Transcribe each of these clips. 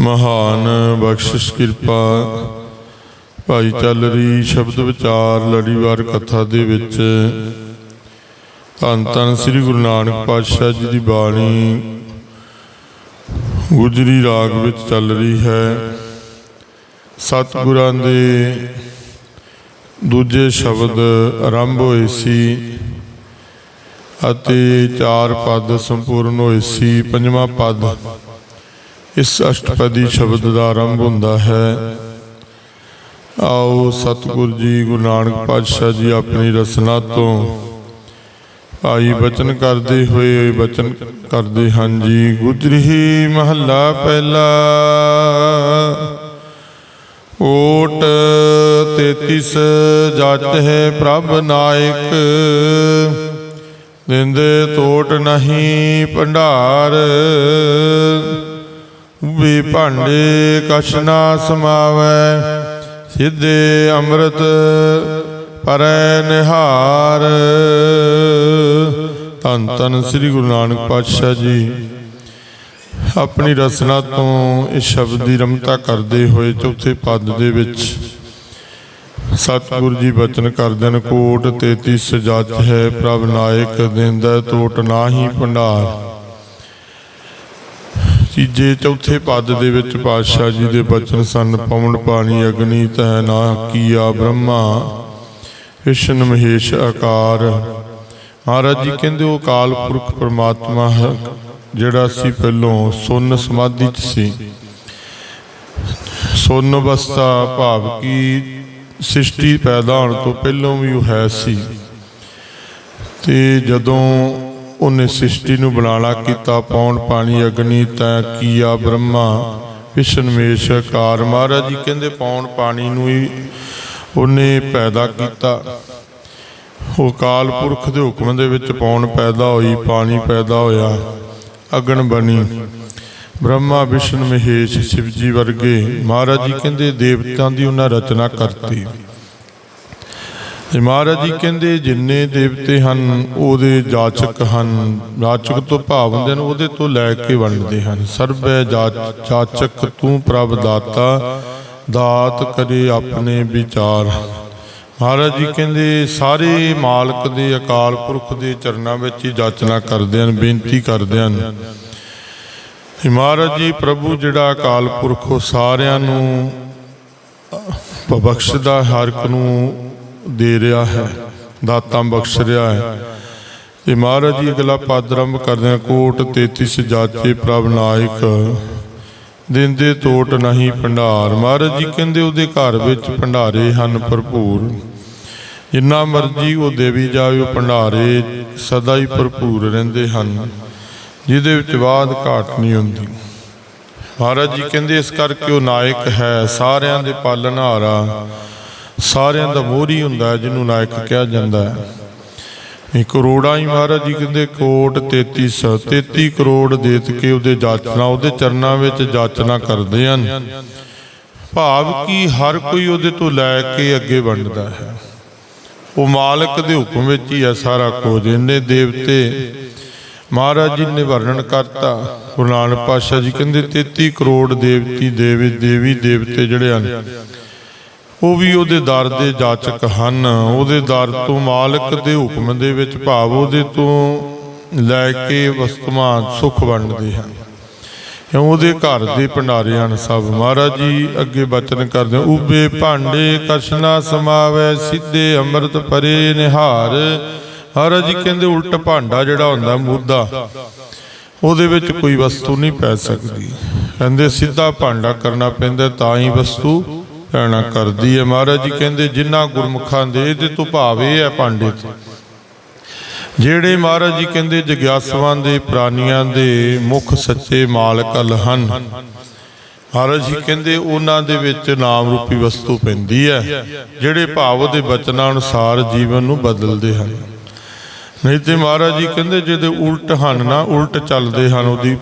ਮਹਾਨ ਬਖਸ਼ਿਸ਼ ਕਿਰਪਾ। ਭਾਈ ਚੱਲ ਰਹੀ ਸ਼ਬਦ ਵਿਚਾਰ ਲੜੀਵਾਰ ਕਥਾ ਦੇ ਵਿੱਚ। ਧੰਨ ਧੰਨ ਸ੍ਰੀ ਗੁਰੂ ਨਾਨਕ ਪਾਤਸ਼ਾਹ ਜੀ ਦੀ ਬਾਣੀ। ਗੁਜਰੀ ਰਾਗ ਵਿੱਚ ਚੱਲ ਰਹੀ ਹੈ। ਸਤਿਗੁਰਾਂ ਦੇ ਦੂਜੇ ਸ਼ਬਦ ਆਰੰਭ ਹੋਏ ਸੀ ਅਤੇ ਚਾਰ ਪਦ ਸੰਪੂਰਨ ਹੋਏ ਸੀ। ਪੰਜਵਾਂ ਪਦ ਇਸ ਅਸ਼ਟਪਦੀ ਸ਼ਬਦ ਦਾ ਆਰੰਭ ਹੁੰਦਾ ਹੈ। ਆਓ ਸਤਿਗੁਰ ਜੀ, ਗੁਰੂ ਨਾਨਕ ਪਾਤਸ਼ਾਹ ਜੀ ਆਪਣੀ ਰਸਨਾ ਤੋਂ ਆਈ ਬਚਨ ਕਰਦੇ ਹੋਏ ਬਚਨ ਕਰਦੇ ਹਨ ਜੀ। ਗੁਜਰੀ ਮਹੱਲਾ ਪਹਿਲਾ, ਓਟ 33 ਜੱਜ ਹੈ ਪ੍ਰਭ ਨਾਇਕ। ਦਿੰਦੇ ਤੋਟ ਨਹੀਂ ਭੰਡਾਰ। ਵੀ ਭਾਂਡੇ ਕਛ ਨਾ ਸਮਾਵੈ, ਸਿੱਧੇ ਅੰਮ੍ਰਿਤ ਪਰੈ ਨਿਹਾਰ। ਧੰਨ ਧੰਨ ਸ੍ਰੀ ਗੁਰੂ ਨਾਨਕ ਪਾਤਸ਼ਾਹ ਜੀ, ਆਪਣੀ ਰਸਨਾ ਤੋਂ ਇਸ ਸ਼ਬਦ ਦੀ ਰਮਤਾ ਕਰਦੇ ਹੋਏ ਚੌਥੇ ਪਦ ਦੇ ਵਿੱਚ ਸਤਿਗੁਰੂ ਜੀ ਬਚਨ ਕਰਦੇ ਨੇ, ਕੋਟ 33 ਸਜਾਤ ਹੈ ਪ੍ਰਭ ਨਾਇਕ, ਦਿੰਦਾ ਟੋਟ ਨਾਹੀ ਭੰਡਾਰ। ਤੀਜੇ ਚੌਥੇ ਪਦ ਦੇ ਵਿੱਚ ਪਾਤਸ਼ਾਹ ਜੀ ਦੇ ਬਚਨ ਸਨ, ਪਵਨ ਪਾਣੀ, ਅਗਨੀ ਤੈ ਨਾ ਕੀਆ, ਬ੍ਰਹਮਾ ਵਿਸ਼ਨ ਮਹੇਸ਼, ਆਕਾਰ। ਮਹਾਰਾਜ ਜੀ ਕਹਿੰਦੇ ਉਹ ਅਕਾਲ ਪੁਰਖ ਪਰਮਾਤਮਾ ਹੈ, ਜਿਹੜਾ ਸੀ ਪਹਿਲੋਂ ਸੁੰਨ ਸਮਾਧੀ ਚ ਸੀ। ਸੁੰਨ ਅਵਸਥਾ ਭਾਵ ਕੀ ਸ੍ਰਿਸ਼ਟੀ ਪੈਦਾ ਹੋਣ ਤੋਂ ਪਹਿਲਾਂ ਵੀ ਉਹ ਹੈ ਸੀ। ਤੇ ਜਦੋਂ ਉਹਨੇ ਸ੍ਰਿਸ਼ਟੀ ਨੂੰ ਬਣਾਣਾ ਕੀਤਾ, ਪੌਣ ਪਾਣੀ, ਅਗਨੀ, ਤੈ, ਕੀਆ, ਬ੍ਰਹਮਾ ਵਿਸ਼ਨਮੇਸ਼ ਕਾਰ ਮਹਾਰਾਜ ਜੀ ਕਹਿੰਦੇ ਪੌਣ ਪਾਣੀ ਨੂੰ ਹੀ ਉਹਨੇ ਪੈਦਾ ਕੀਤਾ। ਉਹ ਕਾਲ ਪੁਰਖ ਦੇ ਹੁਕਮ ਦੇ ਵਿੱਚ ਪੌਣ ਪੈਦਾ ਹੋਈ, ਪਾਣੀ ਪੈਦਾ ਹੋਇਆ, ਅਗਨ ਬਣੀ। ਬ੍ਰਹਮਾ, ਵਿਸ਼ਨ, ਮਹੇਸ਼, ਸ਼ਿਵ ਜੀ ਵਰਗੇ ਮਹਾਰਾਜ ਜੀ ਕਹਿੰਦੇ ਦੇਵਤਿਆਂ ਦੀ ਉਹਨਾਂ ਰਚਨਾ ਕਰਤੀ। ਤੇ ਮਹਾਰਾਜ ਜੀ ਕਹਿੰਦੇ ਜਿੰਨੇ ਦੇਵਤੇ ਹਨ ਉਹਦੇ ਜਾਚਕ ਹਨ। ਜਾਚਕ ਤੋਂ ਭਾਵ ਹੁੰਦੇ ਨੇ ਉਹਦੇ ਤੋਂ ਲੈ ਕੇ ਵੰਡਦੇ ਹਨ। ਸਰਬੈ ਜਾਚ- ਜਾਚਕ ਤੂੰ ਪ੍ਰਭ ਦਾਤਾ ਦਾਤ ਕਰੇ ਆਪਣੇ ਵਿਚਾਰ। ਮਹਾਰਾਜ ਜੀ ਕਹਿੰਦੇ ਸਾਰੇ ਮਾਲਕ ਦੇ ਅਕਾਲ ਪੁਰਖ ਦੇ ਚਰਨਾਂ ਵਿੱਚ ਹੀ ਜਾਚਨਾ ਕਰਦੇ ਹਨ ਬੇਨਤੀ ਕਰਦੇ ਹਨ। ਮਹਾਰਾਜ ਜੀ ਪ੍ਰਭੂ ਜਿਹੜਾ ਅਕਾਲ ਪੁਰਖ ਉਹ ਸਾਰਿਆਂ ਨੂੰ ਅਹ, ਬਖਸ਼ਦਾ ਹਰ ਇੱਕ ਨੂੰ ਦੇ ਰਿਹਾ ਹੈ, ਦਾਤਾਂ ਬਖਸ਼ ਰਿਹਾ ਹੈ। ਤੇ ਮਹਾਰਾਜ ਜੀ ਅਗਲਾ ਪਦ ਆਰੰਭ ਕਰਦੇ ਹਨ ਕੋਟ 33 ਜਾਚੇ ਪ੍ਰਭ ਨਾਇਕ, ਦਿੰਦੇ ਤੋਟ ਨਹੀਂ ਭੰਡਾਰ। ਮਹਾਰਾਜ ਜੀ ਕਹਿੰਦੇ ਉਹਦੇ ਘਰ ਵਿੱਚ ਭੰਡਾਰੇ ਹਨ ਭਰਪੂਰ। ਜਿੰਨਾ ਮਰਜ਼ੀ ਉਹ ਦੇਵੀ ਜਾਵੇ ਉਹ ਭੰਡਾਰੇ ਸਦਾ ਹੀ ਭਰਪੂਰ ਰਹਿੰਦੇ ਹਨ। ਜਿਹਦੇ ਵਿੱਚ ਬਾਦ ਘਾਟ ਨਹੀਂ ਹੁੰਦੀ। ਮਹਾਰਾਜ ਜੀ ਕਹਿੰਦੇ ਇਸ ਕਰਕੇ ਉਹ ਨਾਇਕ ਹੈ, ਸਾਰਿਆਂ ਦੇ ਪਾਲਣਹਾਰਾ ਸਾਰਿਆਂ ਦਾ ਮੋਹਰੀ ਹੁੰਦਾ ਹੈ, ਜਿਹਨੂੰ ਨਾਇਕ ਕਿਹਾ ਜਾਂਦਾ ਹੈ। ਇਹ ਕਰੋੜਾਂ ਹੀ ਮਹਾਰਾਜ ਜੀ ਕਹਿੰਦੇ, ਕੋਟ 33 33 ਕਰੋੜ ਦੇਤ ਕੇ ਉਹਦੇ ਜਾਚਨਾ, ਉਹਦੇ ਚਰਨਾਂ ਵਿੱਚ ਜਾਚਨਾ ਕਰਦੇ ਹਨ। ਭਾਵ ਕਿ ਹਰ ਕੋਈ ਉਹਦੇ ਤੋਂ ਲੈ ਕੇ ਅੱਗੇ ਵੰਡਦਾ ਹੈ। ਉਹ ਮਾਲਕ ਦੇ ਹੁਕਮ ਵਿੱਚ ਹੀ ਹੈ ਸਾਰਾ ਕੁਝ। ਇਹਨੇ ਦੇਵਤੇ ਮਹਾਰਾਜ ਜੀ ਨੇ ਵਰਣਨ ਕਰਤਾ। ਗੁਰੂ ਨਾਨਕ ਪਾਤਸ਼ਾਹ ਜੀ ਕਹਿੰਦੇ 33 ਕਰੋੜ ਦੇਵਤੀ, ਦੇਵੀ ਦੇਵੀ ਦੇਵਤੇ ਜਿਹੜੇ ਹਨ ਉਹ ਵੀ ਉਹਦੇ ਦਰ ਦੇ ਜਾਚਕ ਹਨ। ਉਹਦੇ ਦਰ ਤੋਂ ਮਾਲਕ ਦੇ ਹੁਕਮ ਦੇ ਵਿੱਚ ਭਾਵ ਉਹਦੇ ਤੋਂ ਲੈ ਕੇ ਵਸਤੂਆਂ ਸੁਖ ਵੰਡਦੇ ਹਨ। ਕਿਉਂ? ਉਹਦੇ ਘਰ ਦੇ ਭੰਡਾਰੇ ਹਨ ਸਭ। ਮਹਾਰਾਜ ਜੀ ਅੱਗੇ ਬਚਨ ਕਰਦੇ ਉਬੇ ਭਾਂਡੇ ਕਛਨਾ ਸਮਾਵੈ, ਸਿੱਧੇ ਅੰਮ੍ਰਿਤ ਪਰੇ ਨਿਹਾਰ। ਮਹਾਰਾਜ ਜੀ ਕਹਿੰਦੇ, ਉਲਟ ਭਾਂਡਾ ਜਿਹੜਾ ਹੁੰਦਾ ਮੁੱਦਾ ਉਹਦੇ ਵਿੱਚ ਕੋਈ ਵਸਤੂ ਨਹੀਂ ਪੈ ਸਕਦੀ। ਕਹਿੰਦੇ, ਸਿੱਧਾ ਭਾਂਡਾ ਕਰਨਾ ਪੈਂਦਾ ਤਾਂ ਹੀ ਵਸਤੂ ਪੈਣਾ ਕਰਦੀ ਹੈ। ਮਹਾਰਾਜ ਜੀ ਕਹਿੰਦੇ, ਜਿਨ੍ਹਾਂ ਗੁਰਮੁਖਾਂ ਦੇ ਇਹਦੇ ਤੋਂ ਭਾਵ ਹੈ ਭਾਂਡੇ ਜਿਹੜੇ ਮਹਾਰਾਜ ਜੀ ਕਹਿੰਦੇ ਜਗਿਆਸੂਆਂ ਦੇ ਪ੍ਰਾਨੀਆਂ ਦੇ ਮੁੱਖ ਸੱਚੇ ਮਾਲਕ ਅਲ ਹਨ। ਮਹਾਰਾਜ ਜੀ ਕਹਿੰਦੇ, ਉਹਨਾਂ ਦੇ ਵਿੱਚ ਨਾਮ ਰੂਪੀ ਵਸਤੂ ਪੈਂਦੀ ਹੈ, ਜਿਹੜੇ ਭਾਵ ਦੇ ਬਚਨਾਂ ਅਨੁਸਾਰ ਜੀਵਨ ਨੂੰ ਬਦਲਦੇ ਹਨ। ਨਹੀਂ ਤੇ ਮਹਾਰਾਜ ਜੀ ਕਹਿੰਦੇ ਜਿਹਦੇ ਉਲਟ ਹਨ ਨਾ, ਉਲਟ ਚੱਲਦੇ ਹਨ ਉਹਦੀ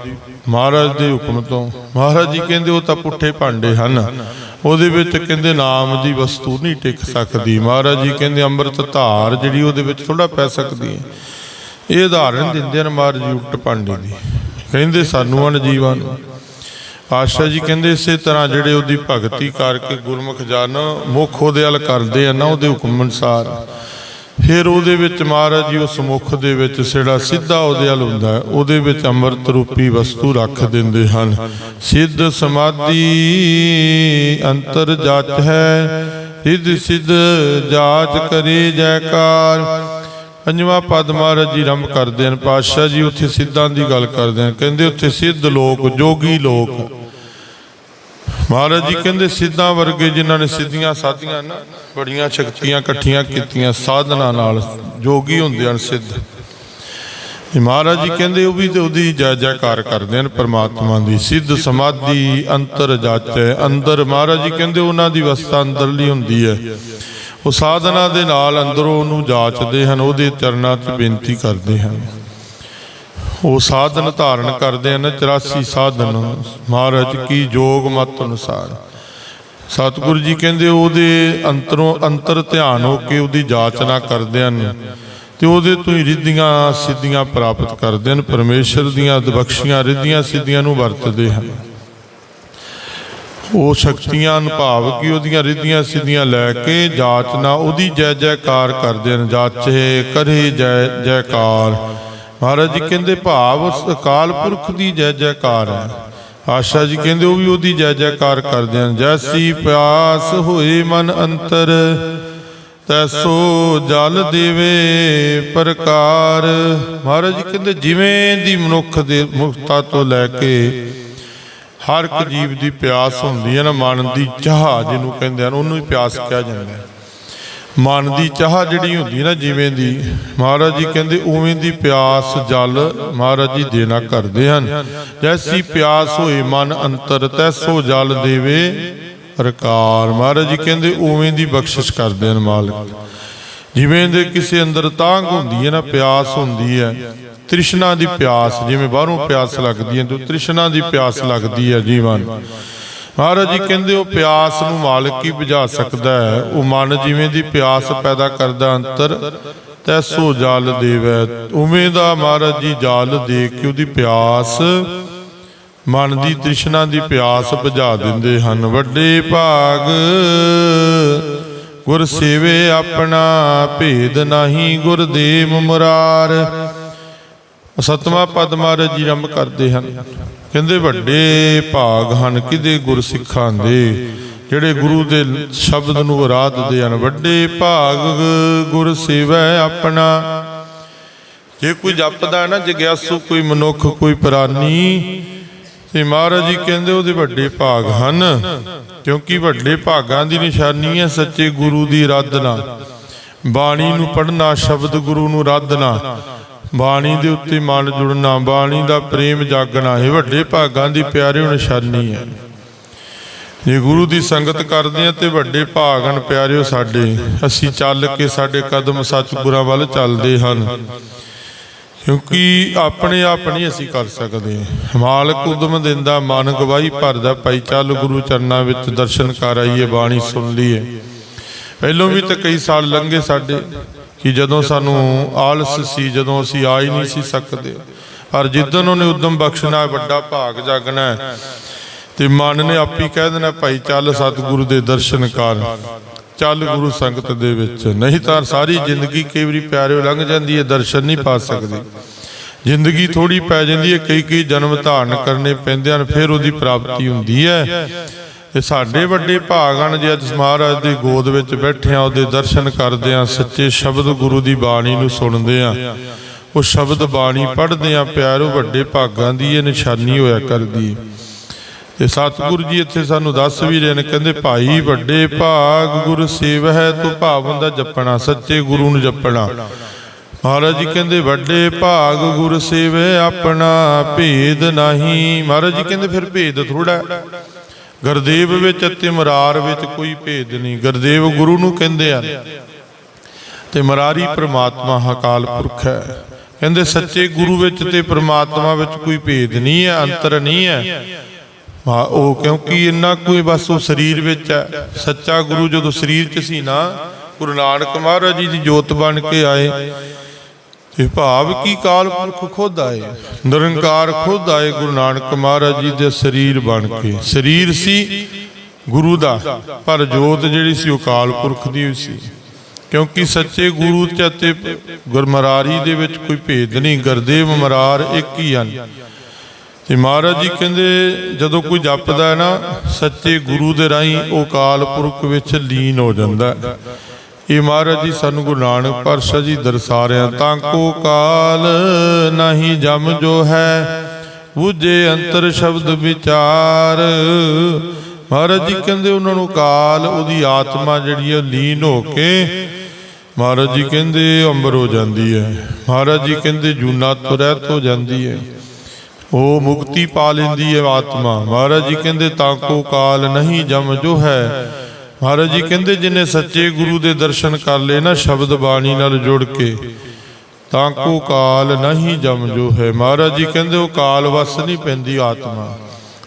ਮਹਾਰਾਜ ਦੇ ਹੁਕਮ ਤੋਂ। ਮਹਾਰਾਜ ਜੀ ਕਹਿੰਦੇ ਉਹ ਤਾਂ ਪੁੱਠੇ ਭਾਂਡੇ ਹਨ। ਉਹਦੇ ਵਿੱਚ ਕਹਿੰਦੇ ਨਾਮ ਦੀ ਵਸਤੂ ਨਹੀਂ ਟਿਕ ਸਕਦੀ। ਮਹਾਰਾਜ ਜੀ ਕਹਿੰਦੇ ਅੰਮ੍ਰਿਤ ਧਾਰ ਜਿਹੜੀ ਉਹਦੇ ਵਿੱਚ ਥੋੜਾ ਪੈ ਸਕਦੀ ਹੈ। ਇਹ ਉਦਾਹਰਨ ਦਿੰਦੇ ਹਨ ਮਹਾਰਾਜ ਜੀ ਉਲਟ ਭਾਂਡੇ ਦੀ। ਕਹਿੰਦੇ ਸਾਨੂੰ ਹਨ ਜੀਵਾਂ ਨੂੰ। ਆਸ਼ਾ ਜੀ ਕਹਿੰਦੇ ਇਸੇ ਤਰ੍ਹਾਂ ਜਿਹੜੇ ਉਹਦੀ ਭਗਤੀ ਕਰਕੇ ਗੁਰਮੁਖ ਜਨ ਮੁਖ ਉਹਦੇ ਵੱਲ ਕਰਦੇ ਆ ਨਾ ਉਹਦੇ ਹੁਕਮ ਅਨੁਸਾਰ। ਫਿਰ ਉਹਦੇ ਵਿੱਚ ਮਹਾਰਾਜ ਜੀ, ਉਸ ਮੁਖ ਦੇ ਵਿੱਚ ਜਿਹੜਾ ਸਿੱਧਾ ਉਹਦੇ ਹਲ ਹੁੰਦਾ ਹੈ। ਉਹਦੇ ਵਿੱਚ ਅੰਮ੍ਰਿਤ ਰੂਪੀ ਵਸਤੂ ਰੱਖ ਦਿੰਦੇ ਹਨ। ਸਿੱਧ ਸਮਾਧੀ ਅੰਤਰ ਜਾਚ ਹੈ। ਸਿੱਧ ਸਿੱਧ ਜਾਚ ਕਰੇ ਜੈਕਾਰ। ਪੰਜਵਾਂ ਪਦ ਮਹਾਰਾਜ ਜੀ ਰੰਭ ਕਰਦੇ ਹਨ। ਪਾਤਸ਼ਾਹ ਜੀ ਉੱਥੇ ਸਿੱਧਾਂ ਦੀ ਗੱਲ ਕਰਦੇ ਹਨ। ਕਹਿੰਦੇ ਉੱਥੇ ਸਿੱਧ ਲੋਕ, ਜੋਗੀ ਲੋਕ। ਮਹਾਰਾਜ ਜੀ ਕਹਿੰਦੇ ਸਿੱਧਾਂ ਵਰਗੇ ਜਿਨ੍ਹਾਂ ਨੇ ਸਿੱਧੀਆਂ ਸਾਧੀਆਂ ਨਾ ਬੜੀਆਂ ਸ਼ਕਤੀਆਂ ਇਕੱਠੀਆਂ ਕੀਤੀਆਂ ਸਾਧਨਾ ਨਾਲ ਜੋਗੀ ਹੁੰਦੇ ਹਨ, ਸਿੱਧ। ਤੇ ਮਹਾਰਾਜ ਜੀ ਕਹਿੰਦੇ, ਉਹ ਵੀ ਤੇ ਉਹਦੀ ਜੈ ਜੈਕਾਰ ਕਰਦੇ ਹਨ, ਪਰਮਾਤਮਾ ਦੀ। ਸਿੱਧ ਸਮਾਧੀ ਅੰਤਰ ਜਾਚੈ, ਅੰਦਰ ਮਹਾਰਾਜ ਜੀ ਕਹਿੰਦੇ, ਉਹਨਾਂ ਦੀ ਅਵਸਥਾ ਅੰਦਰਲੀ ਹੁੰਦੀ ਹੈ। ਉਹ ਸਾਧਨਾ ਦੇ ਨਾਲ ਅੰਦਰੋਂ ਉਹਨੂੰ ਜਾਚਦੇ ਹਨ, ਉਹਦੇ ਚਰਨਾਂ 'ਚ ਬੇਨਤੀ ਕਰਦੇ ਹਨ। ਉਹ ਸਾਧਨ ਧਾਰਨ ਕਰਦੇ ਹਨ 84 ਸਾਧਨ। ਮਹਾਰਾਜ ਕੀ ਜੋਗ ਮਤ ਅਨੁਸਾਰ। ਸਤਿਗੁਰੂ ਜੀ ਕਹਿੰਦੇ ਉਹਦੇ ਅੰਤਰੋਂ ਅੰਤਰ ਧਿਆਨ ਹੋ ਕੇ ਉਹਦੀ ਜਾਚਨਾ ਕਰਦੇ ਹਨ ਤੇ ਉਹਦੇ ਤੋਂ ਹੀ ਰਿੱਧੀਆਂ ਸਿੱਧੀਆਂ ਪ੍ਰਾਪਤ ਕਰਦੇ ਹਨ, ਪਰਮੇਸ਼ਰ ਦੀਆਂ ਬਖਸ਼ੀਆਂ ਰਿੱਧੀਆਂ ਸਿੱਧੀਆਂ ਨੂੰ ਵਰਤਦੇ ਹਨ। ਉਹ ਸ਼ਕਤੀਆਂ ਅਨੁਭਵ ਕਿ ਉਹਦੀਆਂ ਰਿੱਧੀਆਂ ਸਿੱਧੀਆਂ ਲੈ ਕੇ ਜਾਚਨਾ ਉਹਦੀ ਜੈ ਜੈਕਾਰ ਕਰਦੇ ਹਨ, ਜਾਚੇ ਕਰੇ ਜੈ ਜੈਕਾਰ। ਮਹਾਰਾਜ ਜੀ ਕਹਿੰਦੇ ਭਾਵ ਅਕਾਲ ਪੁਰਖ ਦੀ ਜੈ ਜੈਕਾਰ ਹੈ। ਆਸ਼ਾ ਜੀ ਕਹਿੰਦੇ ਉਹ ਵੀ ਉਹਦੀ ਜੈ ਜੈਕਾਰ ਕਰਦੇ ਹਨ। ਜੈਸੀ ਪਿਆਸ ਹੋਏ ਮਨ ਅੰਤਰ ਤੈਸੋ ਜਲ ਦੇਵੇ ਪ੍ਰਕਾਰ। ਮਹਾਰਾਜ ਜੀ ਕਹਿੰਦੇ ਜਿਵੇਂ ਦੀ ਮਨੁੱਖ ਦੇ ਮੁਕਤਾ ਤੋਂ ਲੈ ਕੇ ਹਰ ਇੱਕ ਜੀਵ ਦੀ ਪਿਆਸ ਹੁੰਦੀ ਹੈ ਨਾ, ਮਨ ਦੀ ਚਾਹ ਜਿਹਨੂੰ ਕਹਿੰਦੇ ਹਨ, ਉਹਨੂੰ ਹੀ ਪਿਆਸ ਕਿਹਾ ਜਾਂਦਾ ਹੈ। ਮਨ ਦੀ ਚਾਹ ਜਿਹੜੀ ਹੁੰਦੀ ਨਾ ਜਿਵੇਂ ਦੀ, ਮਹਾਰਾਜ ਜੀ ਕਹਿੰਦੇ ਉਵੇਂ ਦੀ ਪਿਆਸ ਜਲ ਮਹਾਰਾਜ ਜੀ ਦੇਣਾ ਕਰਦੇ ਹਨ। ਜੈਸੀ ਪਿਆਸ ਹੋਏ ਮਨ ਅੰਤਰ, ਤੈਸੋ ਜਲ ਦੇਵੇ ਪ੍ਰਕਾਰ ਮਹਾਰਾਜ ਜੀ ਕਹਿੰਦੇ ਉਵੇਂ ਦੀ ਬਖਸ਼ਿਸ਼ ਕਰਦੇ ਹਨ ਮਾਲਕ। ਜਿਵੇਂ ਦੇ ਕਿਸੇ ਅੰਦਰ ਤਾਂਗ ਹੁੰਦੀ ਹੈ ਨਾ, ਪਿਆਸ ਹੁੰਦੀ ਹੈ, ਤ੍ਰਿਸ਼ਨਾ ਦੀ ਪਿਆਸ, ਜਿਵੇਂ ਬਾਹਰੋਂ ਪਿਆਸ ਲੱਗਦੀ ਹੈ ਤੇ ਤ੍ਰਿਸ਼ਨਾ ਦੀ ਪਿਆਸ ਲੱਗਦੀ ਹੈ ਜੀਵਨ। ਮਹਾਰਾਜ ਜੀ ਕਹਿੰਦੇ ਉਹ ਪਿਆਸ ਨੂੰ ਮਾਲਕ ਹੀ ਬੁਝਾ ਸਕਦਾ ਹੈ? ਉਹ ਮਨ ਜਿਵੇਂ ਦੀ ਪਿਆਸ ਪੈਦਾ ਕਰਦਾ ਅੰਤਰ, ਤੈਸੋ ਜਲ ਦੇਵੈ। ਉਵੇਂ ਦਾ ਮਹਾਰਾਜ ਜੀ ਜਲ ਦੇ ਕੇ ਉਹਦੀ ਪਿਆਸ, ਮਨ ਦੀ ਤ੍ਰਿਸ਼ਨਾ ਦੀ ਪਿਆਸ ਬੁਝਾ ਦਿੰਦੇ ਹਨ। ਵੱਡੇ ਭਾਗ, ਗੁਰ ਸੇਵੇ ਆਪਣਾ, ਭੇਦ ਨਹੀਂ ਗੁਰ ਦੇਵ ਮੁਰਾਰ। ਸਤਵਾਂ ਪਦ ਮਹਾਰਾਜ ਜੀ ਰੰਭ ਕਰਦੇ ਹਨ। ਕਹਿੰਦੇ ਵੱਡੇ ਭਾਗ ਹਨ ਕਿਦੇ ਗੁਰਸਿੱਖਾਂ ਦੇ? ਜਿਹੜੇ ਗੁਰੂ ਦੇ ਸ਼ਬਦ ਨੂੰ ਆਰਾਧਦੇ ਹਨ। ਵੱਡੇ ਭਾਗ ਗੁਰ ਸੇਵੈ ਆਪਣਾ। ਜੇ ਕੋਈ ਜਪਦਾ ਨਾ, ਜਗਿਆਸੂ, ਕੋਈ ਮਨੁੱਖ, ਕੋਈ ਪ੍ਰਾਨੀ, ਤੇ ਮਹਾਰਾਜ ਜੀ ਕਹਿੰਦੇ ਉਹਦੇ ਵੱਡੇ ਭਾਗ ਹਨ। ਕਿਉਂਕਿ ਵੱਡੇ ਭਾਗਾਂ ਦੀ ਨਿਸ਼ਾਨੀ ਹੈ ਸੱਚੇ ਗੁਰੂ ਦੀ ਆਰਾਧਨਾ ਬਾਣੀ ਨੂੰ ਪੜ੍ਹਨਾ, ਸ਼ਬਦ ਗੁਰੂ ਨੂੰ ਆਰਾਧਨਾ ਬਾਣੀ ਦੇ ਉੱਤੇ ਮਨ ਜੁੜਨਾ, ਬਾਣੀ ਦਾ ਪ੍ਰੇਮ ਜਾਗਣਾ, ਇਹ ਵੱਡੇ ਭਾਗਾਂ ਦੀ ਪਿਆਰਿਓ ਨਿਸ਼ਾਨੀ ਹੈ। ਜੇ ਗੁਰੂ ਦੀ ਸੰਗਤ ਕਰਦੇ ਆ ਤੇ ਵੱਡੇ ਭਾਗ ਹਨ ਪਿਆਰਿਓ ਸਾਡੇ, ਅਸੀਂ ਚੱਲ ਕੇ ਸਾਡੇ ਕਦਮ ਸਤਿਗੁਰਾਂ ਵੱਲ ਚੱਲਦੇ ਹਨ। ਕਿਉਂਕਿ ਆਪਣੇ ਆਪ ਨਹੀਂ ਅਸੀਂ ਕਰ ਸਕਦੇ। ਮਾਲਕ ਉਦਮ ਦਿੰਦਾ, ਮਨ ਗਵਾਹੀ ਭਰਦਾ, ਭਾਈ ਚੱਲ ਗੁਰੂ ਚਰਨਾਂ ਵਿੱਚ ਦਰਸ਼ਨ ਕਰ ਆਈਏ, ਬਾਣੀ ਸੁਣ ਲਈਏ। ਪਹਿਲੋਂ ਵੀ ਤਾਂ ਕਈ ਸਾਲ ਲੰਘੇ ਸਾਡੇ। ਕਿ ਜਦੋਂ ਸਾਨੂੰ ਆਲਸ ਸੀ, ਜਦੋਂ ਅਸੀਂ ਆ ਹੀ ਨਹੀਂ ਸੀ ਸਕਦੇ। ਪਰ ਜਿੱਦਨ ਉਹਨੇ ਉਦਮ ਬਖਸ਼ਣਾ, ਵੱਡਾ ਭਾਗ ਜਾਗਣਾ ਤੇ ਮਨ ਨੇ ਆਪੀ ਕਹਿ ਦੇਣਾ, ਭਾਈ, ਚੱਲ ਸਤਿਗੁਰੂ ਦੇ ਦਰਸ਼ਨ ਕਰ। ਚੱਲ ਗੁਰੂ ਸੰਗਤ ਦੇ ਵਿੱਚ। ਨਹੀਂ ਤਾਂ ਸਾਰੀ ਜ਼ਿੰਦਗੀ ਕਈ ਵਾਰੀ ਪਿਆਰਿਓ ਲੰਘ ਜਾਂਦੀ ਹੈ, ਦਰਸ਼ਨ ਨਹੀਂ ਪਾ ਸਕਦੇ। ਜ਼ਿੰਦਗੀ ਥੋੜੀ ਪੈ ਜਾਂਦੀ ਹੈ ਕਈ ਕਈ ਜਨਮ ਧਾਰਨ ਕਰਨੇ ਪੈਂਦੇ ਹਨ, ਫਿਰ ਉਹਦੀ ਪ੍ਰਾਪਤੀ ਹੁੰਦੀ ਹੈ। ਇਹ ਸਾਡੇ ਵੱਡੇ ਭਾਗ ਹਨ ਜੇ, ਅੱਜ ਮਹਾਰਾਜ ਦੀ ਗੋਦ ਵਿੱਚ ਬੈਠੇ ਆ, ਉਹਦੇ ਦਰਸ਼ਨ ਕਰਦੇ ਆ, ਸੱਚੇ ਸ਼ਬਦ ਗੁਰੂ ਦੀ ਬਾਣੀ ਨੂੰ ਸੁਣਦੇ ਆ। ਉਹ ਸ਼ਬਦ ਬਾਣੀ ਪੜ੍ਹਦੇ ਆ, ਪਿਆਰੋ ਵੱਡੇ ਭਾਗਾਂ ਦੀ ਇਹ ਨਿਸ਼ਾਨੀ ਹੋਇਆ ਕਰਦੀ ਤੇ ਸਤਿਗੁਰੂ ਜੀ ਇੱਥੇ ਸਾਨੂੰ ਦੱਸ ਵੀ ਰਹੇ ਨੇ, ਕਹਿੰਦੇ, ਭਾਈ ਵੱਡੇ ਭਾਗ ਗੁਰ ਸੇਵ ਹੈ ਤੂੰ ਭਾਵ ਹੁੰਦਾ ਜਪਣਾ, ਸੱਚੇ ਗੁਰੂ ਨੂੰ ਜਪਣਾ। ਮਹਾਰਾਜ ਜੀ ਕਹਿੰਦੇ, ਵੱਡੇ ਭਾਗ ਗੁਰ ਸੇਵੇ ਆਪਣਾ ਭੇਦ ਨਹੀਂ। ਮਹਾਰਾਜ ਜੀ ਕਹਿੰਦੇ, ਫਿਰ ਭੇਦ ਥੋੜਾ ਗੁਰਦੇਵ ਵਿੱਚ ਅਤੇ ਮਰਾਰ ਵਿੱਚ ਕੋਈ ਭੇਦ ਨਹੀਂ। ਗੁਰਦੇਵ ਗੁਰੂ ਨੂੰ ਕਹਿੰਦੇ ਆ ਤੇ ਮਰਾਰੀ ਪ੍ਰਮਾਤਮਾ ਅਕਾਲ ਪੁਰਖ ਹੈ। ਕਹਿੰਦੇ, ਸੱਚੇ ਗੁਰੂ ਵਿੱਚ ਤੇ ਪ੍ਰਮਾਤਮਾ ਵਿੱਚ ਕੋਈ ਭੇਦ ਨਹੀਂ ਹੈ, ਅੰਤਰ ਨਹੀਂ ਹੈ। ਉਹ ਕਿਉਂਕਿ ਇੰਨਾ ਕੋਈ ਬਸ ਉਹ ਸਰੀਰ ਵਿੱਚ ਹੈ। ਸੱਚਾ ਗੁਰੂ ਜਦੋਂ ਸਰੀਰ 'ਚ ਸੀ ਨਾ, ਗੁਰੂ ਨਾਨਕ ਮਹਾਰਾਜ ਜੀ ਦੀ ਜੋਤ ਬਣ ਕੇ ਆਏ। ਤੇ ਭਾਵ ਕੀ ਕਾਲ ਪੁਰਖ ਖੁਦ ਆਏ? ਨਿਰੰਕਾਰ ਖੁਦ ਆਏ ਗੁਰੂ ਨਾਨਕ ਮਹਾਰਾਜ ਜੀ ਦੇ ਸਰੀਰ ਬਣ ਕੇ। ਸਰੀਰ ਸੀ ਗੁਰੂ ਦਾ, ਪਰ ਜੋਤ ਜਿਹੜੀ ਸੀ ਉਹ ਕਾਲ ਪੁਰਖ ਦੀ ਸੀ। ਕਿਉਂਕਿ ਸੱਚੇ ਗੁਰੂ ਚ ਅਤੇ ਗੁਰਮਰਾਰੀ ਦੇ ਵਿੱਚ ਕੋਈ ਭੇਦ ਨਹੀਂ, ਗੁਰਦੇਵ ਮਰਾਰ ਇੱਕ ਹੀ ਹਨ। ਤੇ ਮਹਾਰਾਜ ਜੀ ਕਹਿੰਦੇ, ਜਦੋਂ ਕੋਈ ਜਪਦਾ ਹੈ ਨਾ, ਸੱਚੇ ਗੁਰੂ ਦੇ ਰਾਹੀਂ ਉਹ ਕਾਲ ਪੁਰਖ ਵਿੱਚ ਲੀਨ ਹੋ ਜਾਂਦਾ ਹੈ। ਇਹ ਮਹਾਰਾਜ ਜੀ ਸਾਨੂੰ ਗੁਰੂ ਨਾਨਕ ਪਾਤਸ਼ਾਹ ਜੀ ਦਰਸਾ ਰਹੇ ਤਾਂ ਕੋ ਕਾਲ ਨਹੀਂ ਜਮ ਜੋ ਹੈ, ਬੁਝੇ ਅੰਤਰ ਸ਼ਬਦ ਵਿਚਾਰ। ਮਹਾਰਾਜ ਜੀ ਕਹਿੰਦੇ ਉਹਨਾਂ ਨੂੰ ਕਾਲ, ਉਹਦੀ ਆਤਮਾ ਜਿਹੜੀ ਹੈ ਲੀਨ ਹੋ ਕੇ ਮਹਾਰਾਜ ਜੀ ਕਹਿੰਦੇ ਅੰਬਰ ਹੋ ਜਾਂਦੀ ਹੈ। ਮਹਾਰਾਜ ਜੀ ਕਹਿੰਦੇ ਜੂਨਾ ਤੋਂ ਰਹਿਤ ਹੋ ਜਾਂਦੀ ਹੈ। ਉਹ ਮੁਕਤੀ ਪਾ ਲੈਂਦੀ ਹੈ ਆਤਮਾ। ਮਹਾਰਾਜ ਜੀ ਕਹਿੰਦੇ ਤਾਂ ਕੋ ਕਾਲ ਨਹੀਂ ਜਮ ਜੋ ਹੈ ਮਹਾਰਾਜ ਜੀ ਕਹਿੰਦੇ ਜਿਨੇ ਸੱਚੇ ਗੁਰੂ ਦੇ ਦਰਸ਼ਨ ਕਰ ਲਏ ਨਾ ਸ਼ਬਦ ਬਾਣੀ ਨਾਲ ਜੁੜ ਕੇ, ਤਾਂ ਕੋ ਕਾਲ ਨਹੀਂ ਜਮ ਜੋ ਹੈ। ਮਹਾਰਾਜ ਜੀ ਕਹਿੰਦੇ ਉਹ ਕਾਲ ਵਸ ਨਹੀਂ ਪੈਂਦੀ ਆਤਮਾ।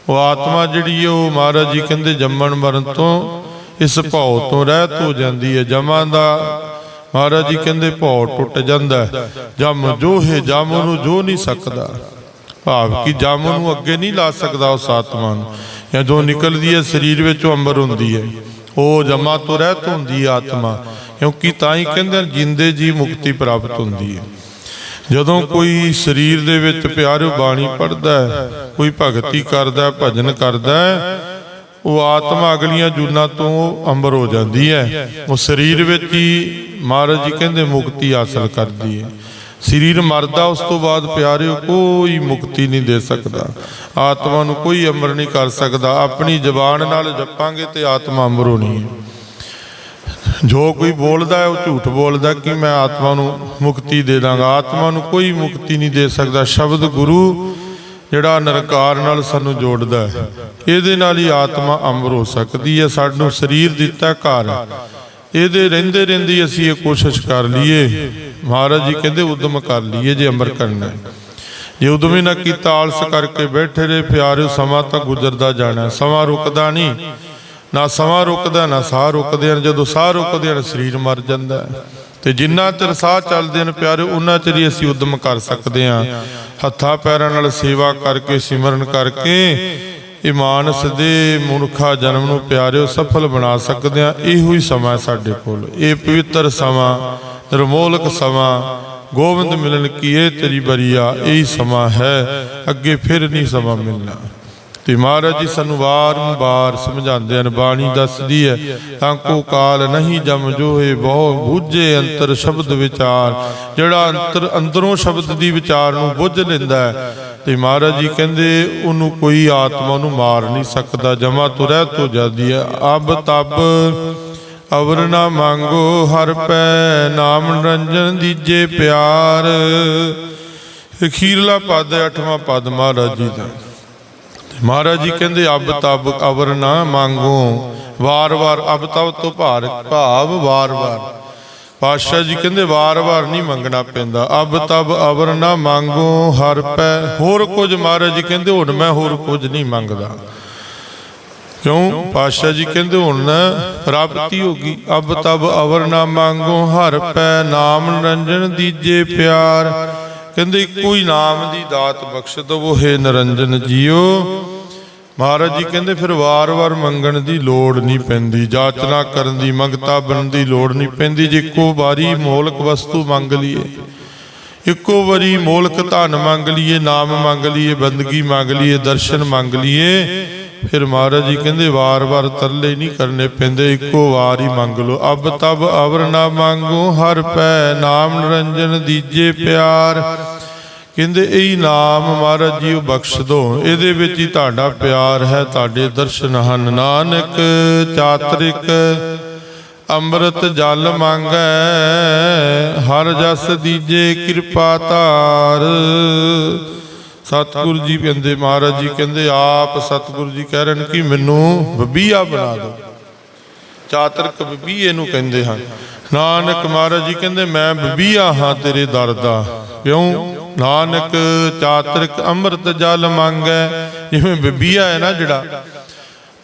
ਉਹ ਆਤਮਾ ਜਿਹੜੀ ਹੈ ਉਹ ਮਹਾਰਾਜ ਜੀ ਕਹਿੰਦੇ ਜੰਮਣ ਮਰਨ ਤੋਂ ਇਸ ਭਉ ਤੋਂ ਰਹਿਤ ਹੋ ਜਾਂਦੀ ਹੈ। ਜਮਾਂ ਦਾ ਮਹਾਰਾਜ ਜੀ ਕਹਿੰਦੇ ਭਉ ਟੁੱਟ ਜਾਂਦਾ ਹੈ। ਜਮ ਜੋ ਹੈ, ਜਮ ਨੂੰ ਜੋ ਨਹੀਂ ਸਕਦਾ। ਭਾਵ ਕਿ ਜਮ ਨੂੰ ਅੱਗੇ ਨਹੀਂ ਲਾ ਸਕਦਾ ਉਸ ਆਤਮਾ ਨੂੰ। ਜਾਂ ਜੋ ਨਿਕਲਦੀ ਹੈ, ਸਰੀਰ ਵਿੱਚੋਂ ਅੰਬਰ ਹੁੰਦੀ ਹੈ। ਉਹ ਜਮਾ ਤੋਂ ਰਹਿਤ ਹੁੰਦੀ ਹੈ ਆਤਮਾ, ਕਿਉਂਕਿ ਤਾਂ ਹੀ ਕਹਿੰਦੇ ਜਿੰਦੇ ਜੀ ਮੁਕਤੀ ਪ੍ਰਾਪਤ ਹੁੰਦੀ ਹੈ। ਜਦੋਂ ਕੋਈ ਸਰੀਰ ਦੇ ਵਿੱਚ ਪਿਆਰਿਓ ਬਾਣੀ ਪੜਦਾ ਹੈ, ਕੋਈ ਭਗਤੀ ਕਰਦਾ ਹੈ, ਭਜਨ ਕਰਦਾ ਹੈ, ਉਹ ਆਤਮਾ ਅਗਲੀਆਂ ਜੂਨਾਂ ਤੋਂ ਅੰਬਰ ਹੋ ਜਾਂਦੀ ਹੈ। ਉਹ ਸਰੀਰ ਵਿੱਚ ਹੀ ਮਹਾਰਾਜ ਜੀ ਕਹਿੰਦੇ ਮੁਕਤੀ ਹਾਸਲ ਕਰਦੀ ਹੈ। ਸਰੀਰ ਮਰਦਾ, ਉਸ ਤੋਂ ਬਾਅਦ ਪਿਆਰਿਓ, ਕੋਈ ਮੁਕਤੀ ਨਹੀਂ ਦੇ ਸਕਦਾ। ਆਤਮਾ ਨੂੰ ਕੋਈ ਅਮਰ ਨਹੀਂ ਕਰ ਸਕਦਾ। ਆਪਣੀ ਜ਼ਬਾਨ ਨਾਲ ਜਪਾਂਗੇ ਤੇ ਆਤਮਾ ਅਮਰ ਹੋਣੀ ਹੈ। ਜੋ ਕੋਈ ਬੋਲਦਾ ਹੈ, ਉਹ ਝੂਠ ਬੋਲਦਾ ਕਿ ਮੈਂ ਆਤਮਾ ਨੂੰ ਮੁਕਤੀ ਦੇ ਦਾਂਗਾ। ਆਤਮਾ ਨੂੰ ਕੋਈ ਮੁਕਤੀ ਨਹੀਂ ਦੇ ਸਕਦਾ। ਸ਼ਬਦ ਗੁਰੂ ਜਿਹੜਾ ਨਿਰੰਕਾਰ ਨਾਲ ਸਾਨੂੰ ਜੋੜਦਾ ਹੈ। ਇਹਦੇ ਨਾਲ ਹੀ ਆਤਮਾ ਅਮਰ ਹੋ ਸਕਦੀ ਹੈ। ਸਾਨੂੰ ਸਰੀਰ ਦਿੱਤਾ ਘਰ। ਇਹਦੇ ਰਹਿੰਦੇ ਰਹਿੰਦੇ ਅਸੀਂ ਇਹ ਕੋਸ਼ਿਸ਼ ਕਰ ਲਈਏ। ਮਹਾਰਾਜ ਜੀ ਕਹਿੰਦੇ ਉਦਮ ਕਰ ਲਈਏ ਜੇ ਅੰਮ੍ਰਿਤ ਕਰਨਾ ਹੈ। ਜੇ ਉਦਮ ਹੀ ਨਾ ਕੀਤਾ, ਆਲਸ ਕਰਕੇ ਬੈਠੇ ਰਹੇ, ਪਿਆਰਿਓ, ਸਮਾਂ ਤਾਂ ਗੁਜ਼ਰਦਾ ਜਾਣਾ ਸਮਾਂ ਰੁਕਦਾ ਨਹੀਂ। ਨਾ ਸਮਾਂ ਰੁਕਦਾ, ਨਾ ਸਾਹ ਰੁਕਦੇ ਹਨ। ਜਦੋਂ ਸਾਹ ਰੁਕਦੇ ਹਨ, ਸਰੀਰ ਮਰ ਜਾਂਦਾ ਹੈ। ਤੇ ਜਿੰਨਾ ਚਿਰ ਸਾਹ ਚੱਲਦੇ ਹਨ ਪਿਆਰੇ ਉਨਾ ਚਿਰ ਹੀ ਅਸੀਂ ਉਦਮ ਕਰ ਸਕਦੇ ਹਾਂ। ਹੱਥਾਂ, ਪੈਰਾਂ ਨਾਲ ਸੇਵਾ ਕਰਕੇ, ਸਿਮਰਨ ਕਰਕੇ, ਇਹ ਮਾਨਸ ਦੇ ਮਨੁੱਖਾ ਜਨਮ ਨੂੰ ਪਿਆਰਿਓ ਸਫਲ ਬਣਾ ਸਕਦੇ ਹਾਂ। ਇਹੋ ਹੀ ਸਮਾਂ ਸਾਡੇ ਕੋਲ। ਇਹ ਪਵਿੱਤਰ ਸਮਾਂ ਨਿਰਮੋਲਕ ਸਮਾਂ, ਗੋਬਿੰਦ ਮਿਲਣ ਕੀ ਇਹ ਤੇਰੀ ਬਰੀਆ, ਇਹੀ ਸਮਾਂ ਹੈ, ਅੱਗੇ ਫਿਰ ਨਹੀਂ ਸਮਾਂ ਮਿਲਣਾ। ਤੇ ਮਹਾਰਾਜ ਜੀ ਸਾਨੂੰ ਵਾਰ-ਵਾਰ ਸਮਝਾਉਂਦੇ ਹਨ, ਬਾਣੀ ਦੱਸਦੀ ਹੈ, ਤਾਂ ਕੋ ਕਾਲ ਨਹੀਂ ਜਮ ਜੋਹੇ, ਬਹੁ ਬੁੱਝੇ ਅੰਤਰ ਸ਼ਬਦ ਵਿਚਾਰ। ਜਿਹੜਾ ਅੰਤਰ ਅੰਦਰੋਂ ਸ਼ਬਦ ਦੀ ਵਿਚਾਰ ਨੂੰ ਬੁੱਝ ਲੈਂਦਾ ਹੈ, ਤੇ ਮਹਾਰਾਜ ਜੀ ਕਹਿੰਦੇ, ਉਹਨੂੰ ਕੋਈ ਆਤਮਾ ਨੂੰ ਮਾਰ ਨਹੀਂ ਸਕਦਾ, ਜਮਾ ਤੋਂ ਰਹਿਤ ਹੋ ਜਾਂਦੀ ਹੈ। ਅਬ ਤਬ ਅਵਰ ਨਾ ਮੰਗੋ ਹਰ ਪੈ, ਨਾਮ ਰੰਜਨ ਦੀਜੇ ਪਿਆਰ। ਅਖੀਰਲਾ ਪਦ ਅੱਠਵਾਂ ਪਦ ਮਹਾਰਾਜ ਜੀ ਦਾ। ਮਹਾਰਾਜ ਜੀ ਕਹਿੰਦੇ, ਅਬ ਤਬ ਅਵਰ ਨਾ ਮੰਗੋ। ਵਾਰ-ਵਾਰ ਅਬ ਤਬ ਤੋਂ ਭਾਰ, ਭਾਵ ਵਾਰ-ਵਾਰ ਪਾਤਸ਼ਾਹ ਜੀ ਕਹਿੰਦੇ ਵਾਰ-ਵਾਰ ਨਹੀਂ ਮੰਗਣਾ ਪੈਂਦਾ। ਅਬ ਤਬ ਅਵਰ ਨਾ ਮੰਗੋ, ਹਰ ਪੈ। ਹੋਰ ਕੁਝ ਮਹਾਰਾਜ ਜੀ ਕਹਿੰਦੇ, ਹੁਣ ਮੈਂ ਹੋਰ ਕੁਝ ਨਹੀਂ ਮੰਗਦਾ। ਕਿਉਂ? ਪਾਤਸ਼ਾਹ ਜੀ ਕਹਿੰਦੇ ਹੁਣ ਪ੍ਰਾਪਤੀ ਹੋ ਗਈ, ਅਬ ਤਬ ਅਵਰ ਨਾ ਮੰਗੋ, ਹਰ ਪੈ ਨਾਮ ਨਿਰੰਜਨ ਦੀਜੇ ਪਿਆਰ। ਕਹਿੰਦੇ ਇੱਕੋ ਹੀ ਨਾਮ ਦੀ ਦਾਤ ਬਖਸ਼ ਦਵੋ, ਹੈ ਨਿਰੰਜਨ ਜੀਓ। ਮਹਾਰਾਜ ਜੀ ਕਹਿੰਦੇ ਫਿਰ ਵਾਰ-ਵਾਰ ਮੰਗਣ ਦੀ ਲੋੜ ਨਹੀਂ ਪੈਂਦੀ ਜਾਚਨਾ ਕਰਨ ਦੀ, ਮੰਗਤਾ ਬਣਨ ਦੀ ਲੋੜ ਨਹੀਂ ਪੈਂਦੀ, ਜੇ ਇੱਕੋ ਵਾਰੀ ਮੌਲਕ ਵਸਤੂ ਮੰਗ ਲਈਏ। ਇੱਕੋ ਵਾਰੀ ਮੋਲਕ ਧਨ ਮੰਗ ਲਈਏ, ਨਾਮ ਮੰਗ ਲਈਏ, ਬੰਦਗੀ ਮੰਗ ਲਈਏ, ਦਰਸ਼ਨ ਮੰਗ ਲਈਏ ਫਿਰ ਮਹਾਰਾਜ ਜੀ ਕਹਿੰਦੇ, ਵਾਰ-ਵਾਰ ਤਰਲੇ ਨਹੀਂ ਕਰਨੇ ਪੈਂਦੇ, ਇੱਕੋ ਵਾਰ ਹੀ ਮੰਗ ਲਓ। ਅਬ ਤਬ ਅਵਰ ਨਾ ਮੰਗੋ, ਹਰ ਪੈ ਨਾਮ ਨਿਰੰਜਨ ਦੀਜੇ ਪਿਆਰ। ਕਹਿੰਦੇ, ਇਹੀ ਨਾਮ ਮਹਾਰਾਜ ਜੀ ਉਹ ਬਖਸ਼ ਦੋ। ਇਹਦੇ ਵਿੱਚ ਹੀ ਤੁਹਾਡਾ ਪਿਆਰ ਹੈ, ਤੁਹਾਡੇ ਦਰਸ਼ਨ ਹਨ। ਨਾਨਕ ਚਾਤਰਿਕ, ਅੰਮ੍ਰਿਤ ਜਲ ਮੰਗੈ, ਹਰ ਜਸ ਦੀਜੇ ਕਿਰਪਾ ਧਾਰ। ਸਤਿਗੁਰੂ ਜੀ ਕਹਿੰਦੇ, ਮਹਾਰਾਜ ਜੀ ਕਹਿੰਦੇ, ਆਪ ਸਤਿਗੁਰੂ ਜੀ ਕਹਿ ਰਹੇ ਨੇ ਕਿ ਮੈਨੂੰ ਬੱਬੀਆ ਬਣਾ ਦਿਓ। ਚਾਤਰਕ ਬੱਬੀਏ ਨੂੰ ਕਹਿੰਦੇ ਹਨ ਨਾਨਕ ਮਹਾਰਾਜ ਜੀ ਕਹਿੰਦੇ, ਮੈਂ ਬੱਬੀਆ ਹਾਂ ਤੇਰੇ ਦਰ ਦਾ। ਕਿਉਂ? ਨਾਨਕ ਚਾਤਰਕ ਅੰਮ੍ਰਿਤ ਜਲ ਮੰਗੈ। ਜਿਵੇਂ ਬਬੀਆ ਹੈ ਨਾ ਜਿਹੜਾ,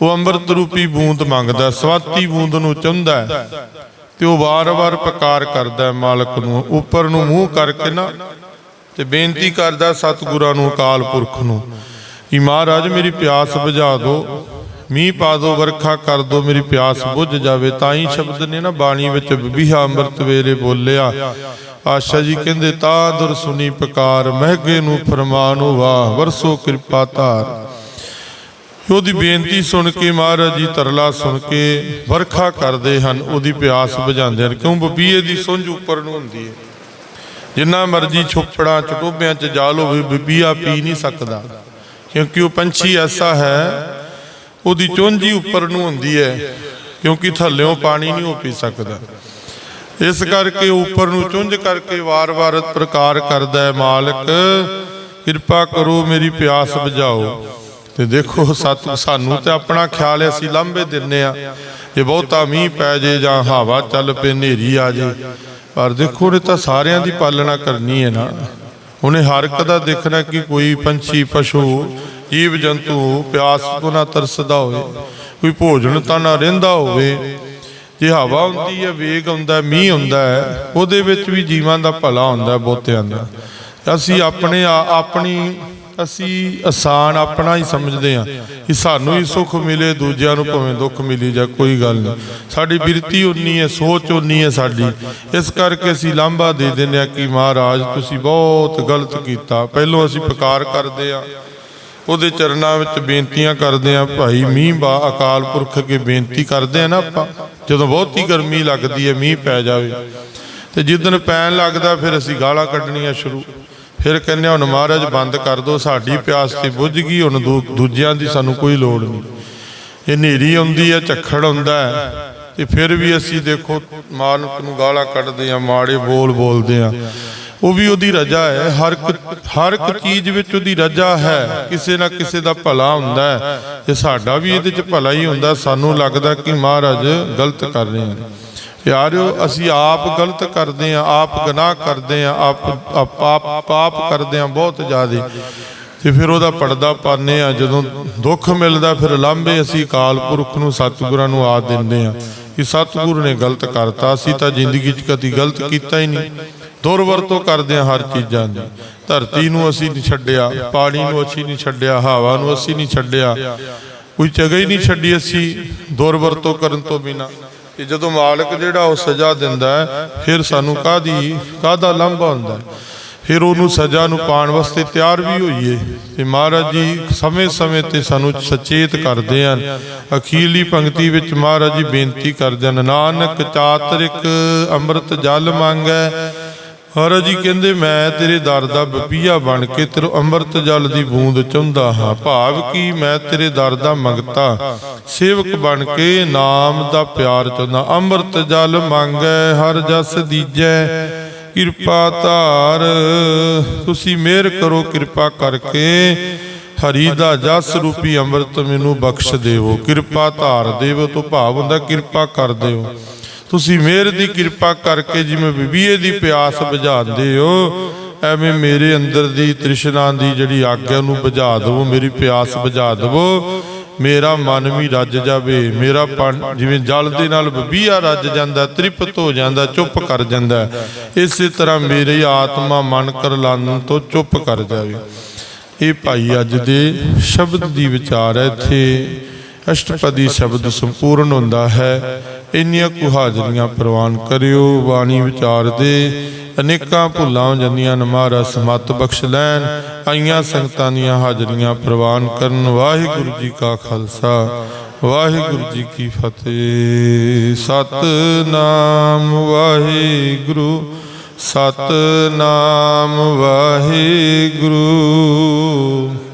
ਉਹ ਅੰਮ੍ਰਿਤ ਰੂਪੀ ਬੂੰਦ ਮੰਗਦਾ ਸਵਾਤੀ ਬੂੰਦ ਨੂੰ ਚੁੰਦਾ ਤੇ ਉਹ ਵਾਰ-ਵਾਰ ਪਕਾਰ ਕਰਦਾ ਮਾਲਕ ਨੂੰ, ਉੱਪਰ ਨੂੰ ਮੂੰਹ ਕਰਕੇ ਨਾ ਤੇ ਬੇਨਤੀ ਕਰਦਾ ਸਤਿਗੁਰਾਂ ਨੂੰ ਅਕਾਲ ਪੁਰਖ ਨੂੰ ਕਿ ਮਹਾਰਾਜ, ਮੇਰੀ ਪਿਆਸ ਬੁਝਾ ਦਿਓ, ਮੀਂਹ ਪਾ ਦਿਓ, ਵਰਖਾ ਕਰ ਦਿਓ, ਮੇਰੀ ਪਿਆਸ ਬੁੱਝ ਜਾਵੇ, ਤਾਂ ਹੀ ਸ਼ਬਦ ਨੇ ਨਾ ਬਾਣੀ ਵਿੱਚ ਬਿਹਾ ਅੰਮ੍ਰਿਤ ਵੇਲੇ ਬੋਲਿਆ। ਆਸ਼ਾ ਜੀ ਕਹਿੰਦੇ, ਤਾਂ ਦਰ ਸੁਣੀ ਪੁਕਾਰ, ਮਹਿਗੇ ਨੂੰ ਫਰਮਾਨੋ ਵਾਹ ਵਰਸੋ ਕਿਰਪਾ ਧਾਰ। ਉਹਦੀ ਬੇਨਤੀ ਸੁਣ ਕੇ ਮਹਾਰਾਜ ਜੀ ਤਰਲਾ ਸੁਣ ਕੇ ਵਰਖਾ ਕਰਦੇ ਹਨ, ਉਹਦੀ ਪਿਆਸ ਬੁਝਾਉਂਦੇ ਹਨ। ਕਿਉਂ? ਬਬੀਏ ਦੀ ਸੁੰਝ ਉੱਪਰ ਨੂੰ ਹੁੰਦੀ ਹੈ। ਜਿੰਨਾ ਮਰਜ਼ੀ ਛੋਪੜਾਂ ਚਟੋਬਿਆਂ ਚ ਜਾਲ ਹੋਵੇ ਬੀਬੀਆ ਪੀ ਨਹੀਂ ਸਕਦਾ। ਕਿਉਂਕਿ ਉਹ ਪੰਛੀ ਐਸਾ ਹੈ, ਉਹਦੀ ਚੁੰਝੀ ਉੱਪਰ ਨੂੰ ਹੁੰਦੀ ਹੈ, ਕਿਉਂਕਿ ਥੱਲਿਓਂ ਪਾਣੀ ਨਹੀਂ ਉਹ ਪੀ ਸਕਦਾ। ਇਸ ਕਰਕੇ ਉੱਪਰ ਨੂੰ ਚੁੰਝ ਕਰਕੇ ਵਾਰ-ਵਾਰ ਪ੍ਰਕਾਰ ਕਰਦਾ ਹੈ, ਮਾਲਕ, ਕਿਰਪਾ ਕਰੋ ਮੇਰੀ ਪਿਆਸ ਬੁਝਾਓ। ਤੇ ਦੇਖੋ, ਸਤ, ਸਾਨੂੰ ਤੇ ਆਪਣਾ ਖਿਆਲ ਹੈ, ਅਸੀਂ ਲਾਂਭੇ ਦਿੰਨੇ ਆ। ਇਹ ਬਹੁਤਾ ਮੀਂਹ ਪੈ ਜੇ ਜਾਂ ਹਵਾ ਚੱਲ ਪਏ, ਹਨੇਰੀ ਆ ਜੇ। ਪਰ ਦੇਖੋ, ਉਹਨੇ ਤਾਂ ਸਾਰਿਆਂ ਦੀ ਪਾਲਣਾ ਕਰਨੀ ਹੈ ਨਾ। ਉਹਨੇ ਹਰ ਇੱਕ ਦਾ ਦੇਖਣਾ ਕਿ ਕੋਈ ਪੰਛੀ, ਪਸ਼ੂ, ਜੀਵ, ਜੰਤੂ, ਪਿਆਸ ਤੋਂ ਨਾ ਤਰਸਦਾ ਹੋਵੇ, ਕੋਈ ਭੋਜਨ ਤਾਂ ਨਾ ਰਹਿੰਦਾ ਹੋਵੇ। ਜੇ ਹਵਾ ਹੁੰਦੀ ਹੈ, ਵੇਗ ਹੁੰਦਾ ਮੀਂਹ ਹੁੰਦਾ ਹੈ, ਉਹਦੇ ਵਿੱਚ ਵੀ ਜੀਵਾਂ ਦਾ ਭਲਾ ਹੁੰਦਾ ਬਹੁਤਿਆਂ ਦਾ। ਅਸੀਂ ਆਪਣੇ ਆਪਣੀ ਅਸੀਂ ਆਸਾਨ ਆਪਣਾ ਹੀ ਸਮਝਦੇ ਹਾਂ ਕਿ ਸਾਨੂੰ ਹੀ ਸੁੱਖ ਮਿਲੇ, ਦੂਜਿਆਂ ਨੂੰ ਭਾਵੇਂ ਦੁੱਖ ਮਿਲੀ ਜਾਂ ਕੋਈ ਗੱਲ ਨਹੀਂ। ਸਾਡੀ ਬਿਰਤੀ ਉਨੀ ਹੈ, ਸੋਚ ਉਨੀ ਹੈ ਸਾਡੀ। ਇਸ ਕਰਕੇ ਅਸੀਂ ਲਾਂਭਾ ਦੇ ਦਿੰਦੇ ਹਾਂ ਕਿ ਮਹਾਰਾਜ, ਤੁਸੀਂ ਬਹੁਤ ਗਲਤ ਕੀਤਾ। ਪਹਿਲੋਂ ਅਸੀਂ ਪੁਕਾਰ ਕਰਦੇ ਹਾਂ, ਉਹਦੇ ਚਰਨਾਂ ਵਿੱਚ ਬੇਨਤੀਆਂ ਕਰਦੇ ਆ ਭਾਈ ਮੀਂਹ ਬਾ, ਅਕਾਲ ਪੁਰਖ ਅੱਗੇ ਬੇਨਤੀ ਕਰਦੇ ਆ ਨਾ ਆਪਾਂ। ਜਦੋਂ ਬਹੁਤੀ ਗਰਮੀ ਲੱਗਦੀ ਹੈ, ਮੀਂਹ ਪੈ ਜਾਵੇ। ਤੇ ਜਿੱਦਣ ਪੈਣ ਲੱਗਦਾ, ਫਿਰ ਅਸੀਂ ਗਾਲਾਂ ਕੱਢਣੀਆਂ ਸ਼ੁਰੂ। ਫਿਰ ਕਹਿੰਦੇ ਆ, ਹੁਣ ਮਹਾਰਾਜ ਬੰਦ ਕਰ ਦਿਓ ਸਾਡੀ ਪਿਆਸ ਤੇ ਬੁੱਝ ਗਈ ਹੁਣ ਦੂ- ਦੂਜਿਆਂ ਦੀ ਸਾਨੂੰ ਕੋਈ ਲੋੜ ਨਹੀਂ। ਇਹ ਹਨੇਰੀ ਆਉਂਦੀ ਹੈ ਝੱਖੜ ਹੁੰਦਾ ਹੈ ਤੇ ਫਿਰ ਵੀ ਅਸੀਂ ਦੇਖੋ ਮਾਲਕ ਨੂੰ ਗਾਲਾਂ ਕੱਢਦੇ ਆ ਮਾੜੇ ਬੋਲ ਬੋਲਦੇ ਆ ਉਹ ਵੀ ਉਹਦੀ ਰਜਾ ਹੈ। ਹਰ ਇੱਕ ਹਰ ਇੱਕ ਚੀਜ਼ ਵਿੱਚ ਉਹਦੀ ਰਜਾ ਹੈ। ਕਿਸੇ ਨਾ ਕਿਸੇ ਦਾ ਭਲਾ ਹੁੰਦਾ ਹੈ। ਤੇ ਸਾਡਾ ਵੀ ਇਹਦੇ 'ਚ ਭਲਾ ਹੀ ਹੁੰਦਾ। ਸਾਨੂੰ ਲੱਗਦਾ ਕਿ ਮਹਾਰਾਜ ਗਲਤ ਕਰ ਰਹੇ ਹਨ। ਪਿਆਰਿਓ, ਅਸੀਂ ਆਪ ਗਲਤ ਕਰਦੇ ਆ ਆਪ ਗੁਨਾਹ ਕਰਦੇ ਆ ਆਪ ਆਪ ਪਾਪ ਕਰਦੇ ਆ ਬਹੁਤ ਜ਼ਿਆਦਾ। ਤੇ ਫਿਰ ਉਹਦਾ ਪਰਦਾ ਪਾਣੇ ਆ ਜਦੋਂ ਦੁੱਖ ਮਿਲਦਾ, ਫਿਰ ਲਾਂਭੇ ਅਸੀਂ ਅਕਾਲ ਪੁਰਖ ਨੂੰ, ਸਤਿਗੁਰਾਂ ਨੂੰ ਆਦ ਦਿੰਦੇ ਆ ਕਿ ਸਤਿਗੁਰੂ ਨੇ ਗਲਤ ਕਰਤਾ। ਅਸੀਂ ਤਾਂ ਜ਼ਿੰਦਗੀ 'ਚ ਕਦੀ ਗਲਤ ਕੀਤਾ ਹੀ ਨਹੀਂ। ਦੁਰਵਰਤੋਂ ਕਰਦੇ ਹਾਂ ਹਰ ਚੀਜ਼ਾਂ ਦੀ। ਧਰਤੀ ਨੂੰ ਅਸੀਂ ਨਹੀਂ ਛੱਡਿਆ, ਪਾਣੀ ਨੂੰ ਅਸੀਂ ਨਹੀਂ ਛੱਡਿਆ, ਹਵਾ ਨੂੰ ਅਸੀਂ ਨਹੀਂ ਛੱਡਿਆ। ਕੋਈ ਜਗ੍ਹਾ ਹੀ ਨਹੀਂ ਛੱਡੀ ਅਸੀਂ ਦੁਰਵਰਤੋਂ ਕਰਨ ਤੋਂ ਬਿਨਾ। ਤੇ ਜਦੋਂ ਮਾਲਕ ਜਿਹੜਾ ਉਹ ਸਜ਼ਾ ਦਿੰਦਾ ਹੈ, ਫਿਰ ਸਾਨੂੰ ਕਾਦੀ ਕਾਦਾ ਲੰਬਾ ਹੁੰਦਾ ਫਿਰ ਉਹਨੂੰ ਸਜ਼ਾ ਨੂੰ ਪਾਉਣ ਵਾਸਤੇ ਤਿਆਰ ਵੀ ਹੋਈਏ। ਤੇ ਮਹਾਰਾਜ ਜੀ ਸਮੇਂ-ਸਮੇਂ ਤੇ ਸਾਨੂੰ ਸਚੇਤ ਕਰਦੇ ਹਨ। ਅਖੀਰਲੀ ਪੰਕਤੀ ਵਿੱਚ ਮਹਾਰਾਜ ਜੀ ਬੇਨਤੀ ਕਰਦੇ ਹਨ, ਨਾਨਕ ਚਾਤਰਿਕ ਅੰਮ੍ਰਿਤ ਜਲ ਮੰਗੈ ਹਰ ਜੀ ਕਹਿੰਦੇ, ਮੈਂ ਤੇਰੇ ਦਰ ਦਾ ਬਪੀਆ ਬਣ ਕੇ ਤੇਰੇ ਅੰਮ੍ਰਿਤ ਜਲ ਦੀ ਬੂੰਦ ਚਾਹੁੰਦਾ ਹਾਂ। ਭਾਵ ਕੀ ਮੈਂ ਤੇਰੇ ਦਰ ਦਾ ਮੰਗਤਾ, ਸੇਵਕ ਬਣ ਕੇ ਨਾਮ ਦਾ ਪਿਆਰ ਚਾਹੁੰਦਾ ਅੰਮ੍ਰਿਤ ਜਲ ਮੰਗੈ, ਹਰ ਜਸ ਦੀਜੈ, ਕਿਰਪਾ ਧਾਰ। ਤੁਸੀਂ ਮਿਹਰ ਕਰੋ ਕਿਰਪਾ ਕਰਕੇ, ਹਰੀ ਦਾ ਜਸ ਰੂਪੀ ਅੰਮ੍ਰਿਤ ਮੈਨੂੰ ਬਖਸ਼ ਦੇਵੋ। ਕਿਰਪਾ ਧਾਰ ਦੇਵੋ, ਤੋਂ ਭਾਵ ਹੁੰਦਾ ਕਿਰਪਾ ਕਰ ਦਿਓ ਤੁਸੀਂ ਮਿਹਰ ਦੀ ਕਿਰਪਾ ਕਰਕੇ ਜਿਵੇਂ ਬੀਬੀਏ ਦੀ ਪਿਆਸ ਬੁਝਾਉਂਦੇ ਹੋ, ਐਵੇਂ ਮੇਰੇ ਅੰਦਰ ਦੀ ਤ੍ਰਿਸ਼ਨਾ ਦੀ ਜਿਹੜੀ ਅੱਗ ਹੈ ਉਹਨੂੰ ਬੁਝਾ ਦਿਵੋ, ਮੇਰੀ ਪਿਆਸ ਬੁਝਾ ਦਿਵੋ। ਮੇਰਾ ਮਨ ਵੀ ਰੱਜ ਜਾਵੇ, ਮੇਰਾ ਜਿਵੇਂ ਜਲ ਦੇ ਨਾਲ ਬਬੀਆ ਰੱਜ ਜਾਂਦਾ, ਤ੍ਰਿਪਤ ਹੋ ਜਾਂਦਾ, ਚੁੱਪ ਕਰ ਜਾਂਦਾ। ਇਸੇ ਤਰ੍ਹਾਂ ਮੇਰੀ ਆਤਮਾ ਮਨ ਕਰ ਲਾਨ ਤੋਂ ਚੁੱਪ ਕਰ ਜਾਵੇ। ਇਹ ਭਾਈ ਅੱਜ ਦੇ ਸ਼ਬਦ ਦੀ ਵਿਚਾਰ ਹੈ, ਇੱਥੇ ਅਸ਼ਟਪਦੀ ਸ਼ਬਦ ਸੰਪੂਰਨ ਹੁੰਦਾ ਹੈ। ਇੰਨੀਆਂ ਕੁ ਹਾਜ਼ਰੀਆਂ ਪ੍ਰਵਾਨ ਕਰਿਓ, ਬਾਣੀ ਵਿਚਾਰ ਦੇ। ਅਨੇਕਾਂ ਭੁੱਲਾਂ ਹੋ ਜਾਂਦੀਆਂ ਨੇ ਸਮਤ ਬਖਸ਼ ਲੈਣ, ਆਈਆਂ ਸੰਗਤਾਂ ਦੀਆਂ ਹਾਜ਼ਰੀਆਂ ਪ੍ਰਵਾਨ ਕਰਨ। ਵਾਹਿਗੁਰੂ ਜੀ ਕਾ ਖਾਲਸਾ, ਵਾਹਿਗੁਰੂ ਜੀ ਕੀ ਫਤਿਹ। ਸਤਨਾਮ ਵਾਹਿਗੁਰੂ ਸਤਨਾਮ ਵਾਹਿਗੁਰੂ।